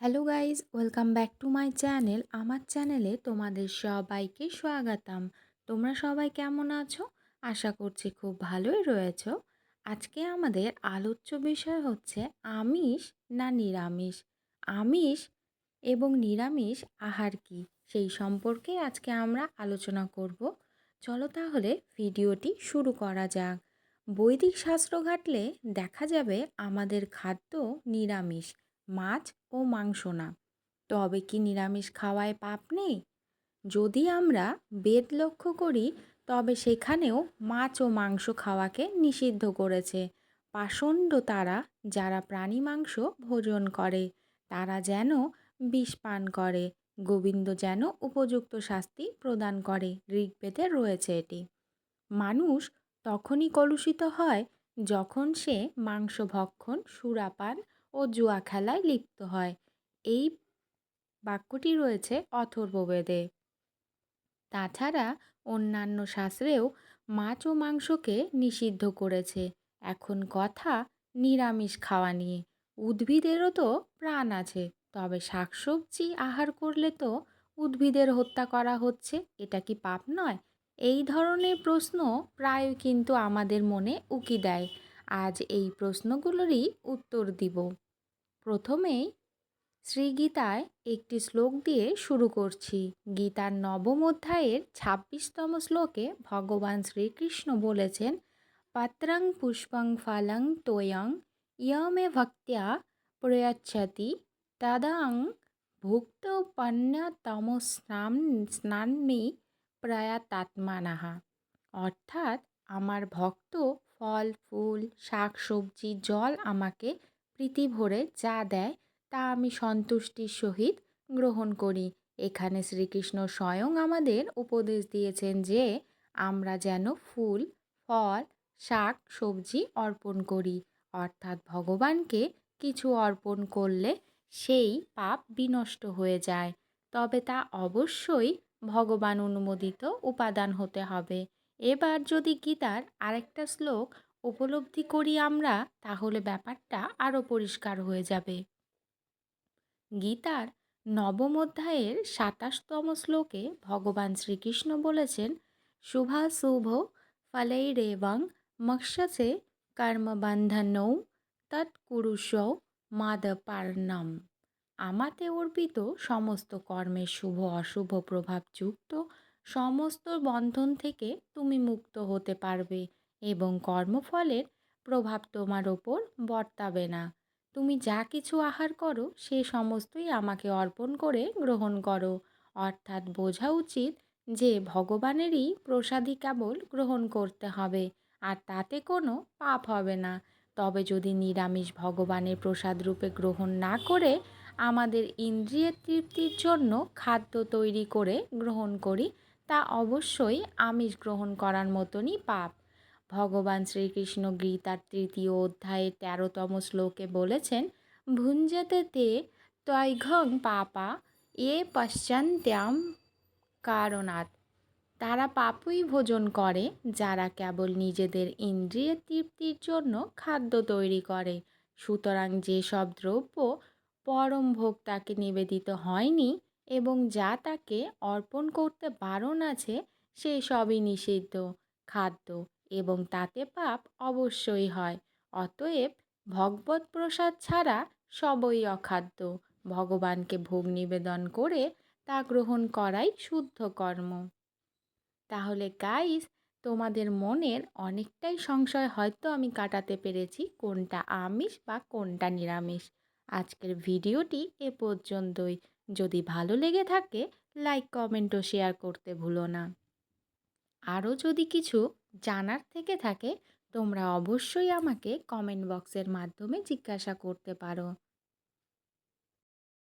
Hello guys welcome back to my channel. আমার চ্যানেলে তোমাদের সবাইকে স্বাগতম। তোমরা সবাই কেমন আছো? আশা করছি খুব ভালোই রয়েছ। আজকে আমাদের আলোচ্য বিষয় হচ্ছে আমিষ না নিরামিষ? আমিষ এবং নিরামিষ আহার কি? সেই সম্পর্কে আজকে আমরা আলোচনা করব। চলো তাহলে ভিডিওটি শুরু করা যাক। বৈদিক শাস্ত্র ঘাটলে দেখা যাবে আমাদের খাদ্য নিরামিষ। মাছ ও মাংস না। তবে কি নিরামিষ খাওয়ায় পাপ নেই? যদি আমরা বেদ লক্ষ্য করি, তবে সেখানেও মাছ ও মাংস খাওয়াকে নিষিদ্ধ করেছে। পাষণ্ড তারা, যারা প্রাণী মাংস ভোজন করে, তারা যেন বিষ পান করে। গোবিন্দ যেন উপযুক্ত শাস্তি প্রদান করে, ঋগ্বেদে রয়েছে এটি। মানুষ তখনই কলুষিত হয়, যখন সে মাংস ভক্ষণ সুরাপান ও জুয়া খেলায় লিপ্ত হয়। এই বাক্যটি রয়েছে অথর্ববেদে তাছাড়া অন্যান্য শাস্ত্রেও মাছ ও মাংসকে নিষিদ্ধ করেছে। এখন কথা নিরামিষ খাওয়া নিয়ে। উদ্ভিদেরও তো প্রাণ আছে, তবে শাকসবজি আহার করলে তো উদ্ভিদের হত্যা করা হচ্ছে, এটা কি পাপ নয়? এই ধরনের প্রশ্ন প্রায় কিন্তু আমাদের মনে উকি দেয়। আজ এই প্রশ্নগুলোরই উত্তর দিব। প্রথমেই শ্রীগীতায় একটি শ্লোক দিয়ে শুরু করছি। গীতার নবম অধ্যায়ের ছাব্বিশতম শ্লোকে ভগবান শ্রীকৃষ্ণ বলেছেন, পাত্রং পুষ্পং ফালং তোয়ং ইয়মে ভক্ত্যা প্রয়চ্ছতি। তদাং ভুক্ত পণ্যতম স্নান স্নান্মি প্রয়াতাত্মানাহা অর্থাৎ আমার ভক্ত ফল, ফুল শাক সবজি জল আমাকে প্রীতি ভরে যা দেয় তা আমি সন্তুষ্টির সহিত গ্রহণ করি। এখানে শ্রীকৃষ্ণ স্বয়ং আমাদের উপদেশ দিয়েছেন যে আমরা যেন ফুল, ফল, শাক, সবজি অর্পণ করি। অর্থাৎ ভগবানকে কিছু অর্পণ করলে সেই পাপ বিনষ্ট হয়ে যায়। তবে তা অবশ্যই ভগবান অনুমোদিত উপাদান হতে হবে। এবার যদি গীতার আরেকটা শ্লোক উপলব্ধি করি আমরা, তাহলে ব্যাপারটা আরও পরিষ্কার হয়ে যাবে। গীতার নবম অধ্যায়ের সাতাশতম শ্লোকে ভগবান শ্রীকৃষ্ণ বলেছেন, শুভা শুভ শুভাশুভ ফলৈরেবং মক্ষসে কর্মবন্ধনৌ তৎকুরুষৌ মাদপার্ণম। আমাতে অর্পিত সমস্ত কর্মের শুভ অশুভ প্রভাবযুক্ত সমস্ত বন্ধন থেকে তুমি মুক্ত হতে পারবে এবং কর্মফলের প্রভাব তোমার ওপর বর্তাবে না। তুমি যা কিছু আহার করো, সে সমস্তই আমাকে অর্পণ করে গ্রহণ করো। অর্থাৎ বোঝা উচিত যে ভগবানেরই প্রসাদই কেবল গ্রহণ করতে হবে, আর তাতে কোনো পাপ হবে না। তবে যদি নিরামিষ ভগবানের প্রসাদ রূপে গ্রহণ না করে আমাদের ইন্দ্রিয়ের তৃপ্তির জন্য খাদ্য তৈরি করে গ্রহণ করি তা অবশ্যই আমিষ গ্রহণ করার মতনই পাপ। ভগবান শ্রীকৃষ্ণ গীতার তৃতীয় অধ্যায়ের তেরোতম শ্লোকে বলেছেন, ভুঞ্জতে তে তৈঘং পাপা, এ পশ্চান্ত্যাম কারণাৎ। তারা পাপই ভোজন করে, যারা কেবল নিজেদের ইন্দ্রিয়ের তৃপ্তির জন্য খাদ্য তৈরি করে। সুতরাং যেসব দ্রব্য পরম ভোক্তাকে নিবেদিত হয়নি এবং যা তাকে অর্পণ করতে বারণ আছে সেই সবই নিষিদ্ধ, খাদ্য এবং তাতে পাপ অবশ্যই হয়। অতএব ভগবত প্রসাদ ছাড়া সবই অখাদ্য। ভগবানকে ভোগ নিবেদন করে তা গ্রহণ করাই শুদ্ধ কর্ম। তাহলে গাইস তোমাদের মনের অনেকটাই সংশয় হয়তো আমি কাটাতে পেরেছি, কোনটা আমিষ বা কোনটা নিরামিষ। আজকের ভিডিওটি এ পর্যন্তই। যদি ভালো লেগে থাকে, লাইক, কমেন্ট ও শেয়ার করতে ভুলো না। আরও যদি কিছু জানার থেকে থাকে, তোমরা অবশ্যই আমাকে কমেন্ট বক্সের মাধ্যমে জিজ্ঞাসা করতে পারো।